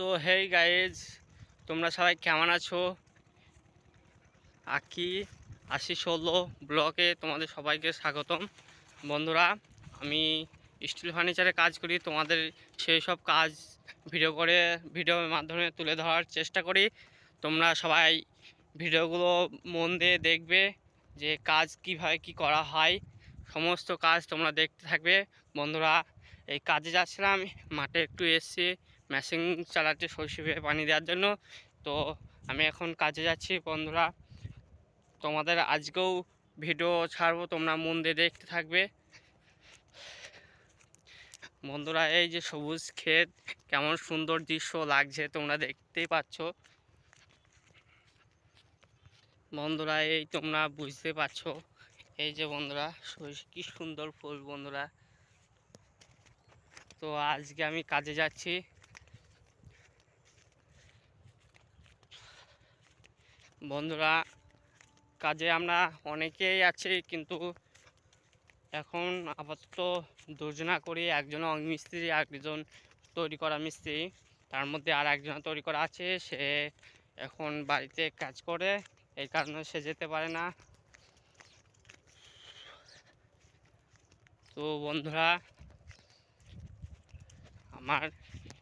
So hey guys তোমরা সবাই কেমন আছো? আকি, আশি ষোলো ব্লকে তোমাদের সবাইকে স্বাগতম। বন্ধুরা, আমি স্টিল ফার্নিচারে কাজ করি, তোমাদের সেই সব কাজ ভিডিও করে, ভিডিওর মাধ্যমে তুলে ধরার চেষ্টা করি। তোমরা সবাই ভিডিওগুলো মন দিয়ে দেখবে যে কাজ কীভাবে কি করা হয়। সমস্ত কাজ তোমরা দেখতে থাকবে। বন্ধুরা, এই কাজে যাচ্ছিলাম, মাঠে একটু এসছি। মেশিন চালাতে শৈশবে পানি দেওয়ার জন্য। তো আমি এখন কাজে যাচ্ছি, বন্ধুরা। তোমাদের আজকেও ভিডিও ছাড়বো, তোমরা মন দিয়ে দেখতে থাকবে। বন্ধুরা, এই যে সবুজ ক্ষেত, কেমন সুন্দর দৃশ্য লাগছে তোমরা দেখতেই পাচ্ছ। বন্ধুরা, এই তোমরা বুঝতে পারছ। এই যে বন্ধুরা সরিষ- কি সুন্দর ফুল বন্ধুরা। তো আজকে আমি কাজে যাচ্ছি। বন্ধুরা, কাজে আমরা অনেকেই আছি, কিন্তু এখন আপাতত দুজনা করি একজন মিস্ত্রি একজন তৈরি করা মিস্ত্রি। তার মধ্যে আর একজন তৈরি করা আছে, সে এখন বাড়িতে কাজ করে, এই কারণে সে যেতে পারে না। তো বন্ধুরা, আমার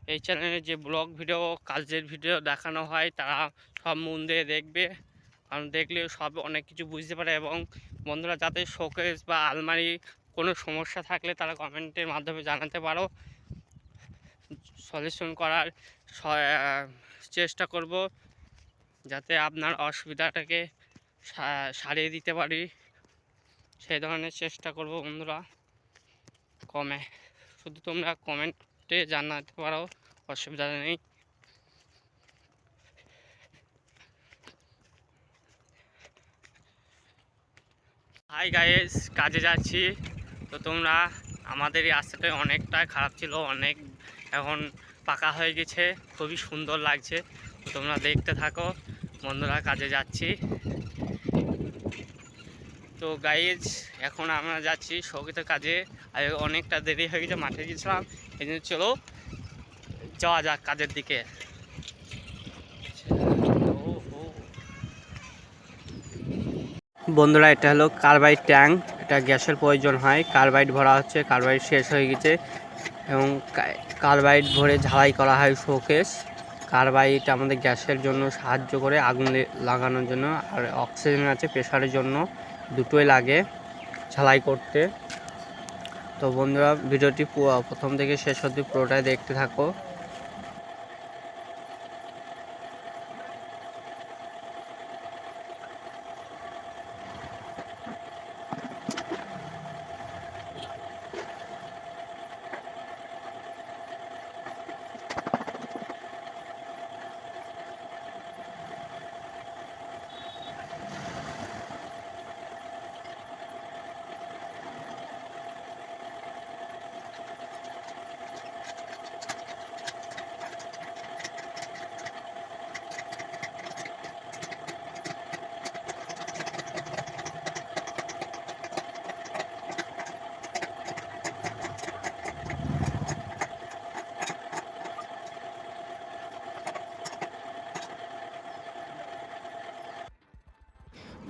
এই চ্যানেলে যে ব্লগ ভিডিও কাজের ভিডিও দেখানো হয়, তারা সব মন দিয়ে দেখবে। কারণ দেখলে সব অনেক কিছু বুঝতে পারে এবং বন্ধুরা যাতে শোকেস বা আলমারি কোনো সমস্যা থাকলে তারা কমেন্টের মাধ্যমে জানাতে পারো। সলিউশন করার চেষ্টা করব যাতে আপনার অসুবিধাটাকে সারিয়ে দিতে পারি। সেই ধরনের চেষ্টা করব বন্ধুরা। কমে শুধু তোমরা কমেন্টে জানাতে পারো। অসুবিধা নেই। হাই গাইস কাজে যাচ্ছি। তো তোমরা, আমাদের এই রাস্তাটা অনেকটা খারাপ ছিল, অনেক এখন পাকা হয়ে গেছে, খুবই সুন্দর লাগছে। তো তোমরা দেখতে থাকো, বন্ধুরা কাজে যাচ্ছি। তো গাইজ এখন আমরা যাচ্ছি সৌকিতের কাজে। আর অনেকটা দেরি হয়ে গেছে, মাঠে গেছিলাম। এই জন্য চলো যাওয়া যাক কাজের দিকে। বন্ধুরা, এটা হলো কার্বাইড ট্যাঙ্ক। এটা গ্যাসের প্রয়োজন হয়। কার্বাইড ভরা হচ্ছে, কার্বাইড শেষ হয়ে গেছে এবং কার্বাইড ভরে ঝালাই করা হয় শোকেস। কার্বাইড আমাদের গ্যাসের জন্য সাহায্য করে আগুন লাগানোর জন্য আর অক্সিজেন আছে প্রেশারের জন্য, দুটোই লাগে ঝালাই করতে। তো বন্ধুরা, ভিডিওটি প্রথম থেকে শেষ অবধি পুরোটাই দেখতে থাকো।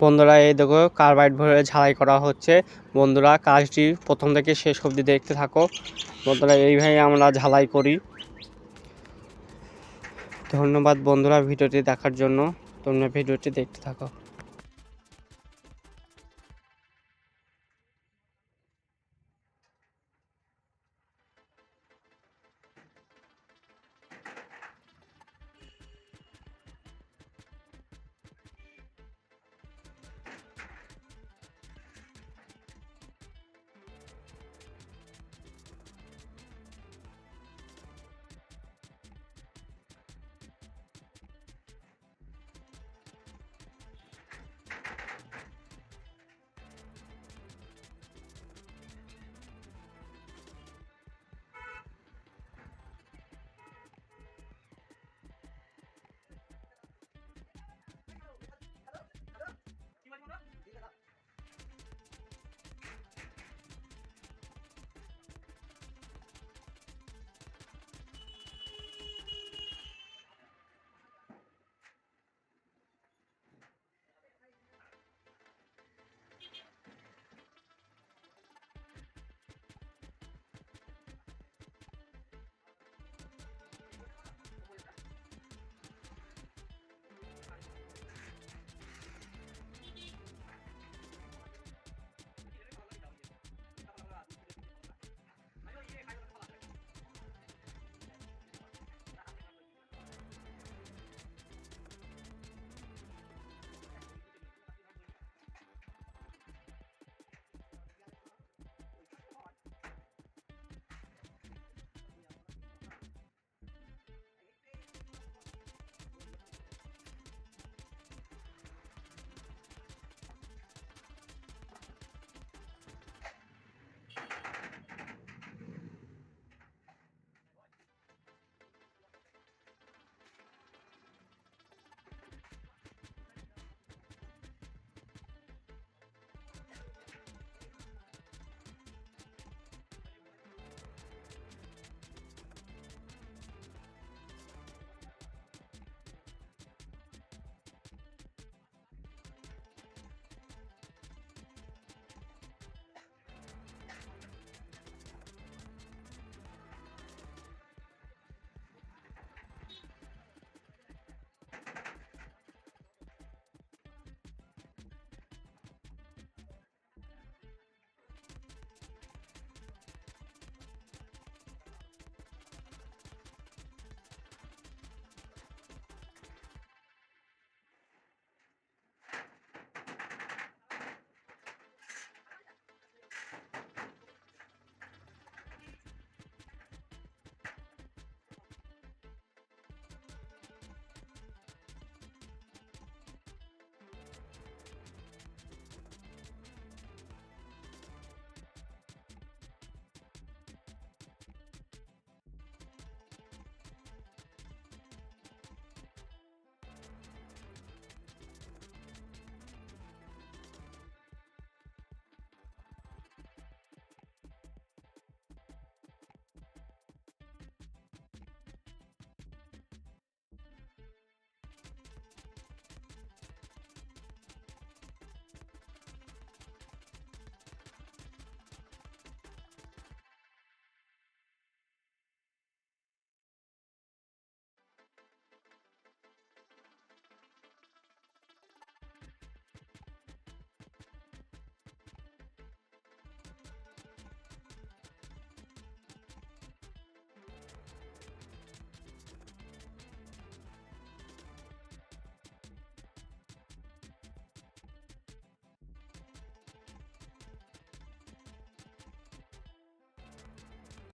বন্ধুরা, এই দেখো কার্বাইড ভরে ঝালাই করা হচ্ছে। বন্ধুরা, কাজটি প্রথম থেকে শেষ অবধি দেখতে থাকো। বন্ধুরা, এইভাবে আমরা ঝালাই করি। ধন্যবাদ বন্ধুরা ভিডিওটি দেখার জন্য। তোমরা ভিডিওটি দেখতে থাকো।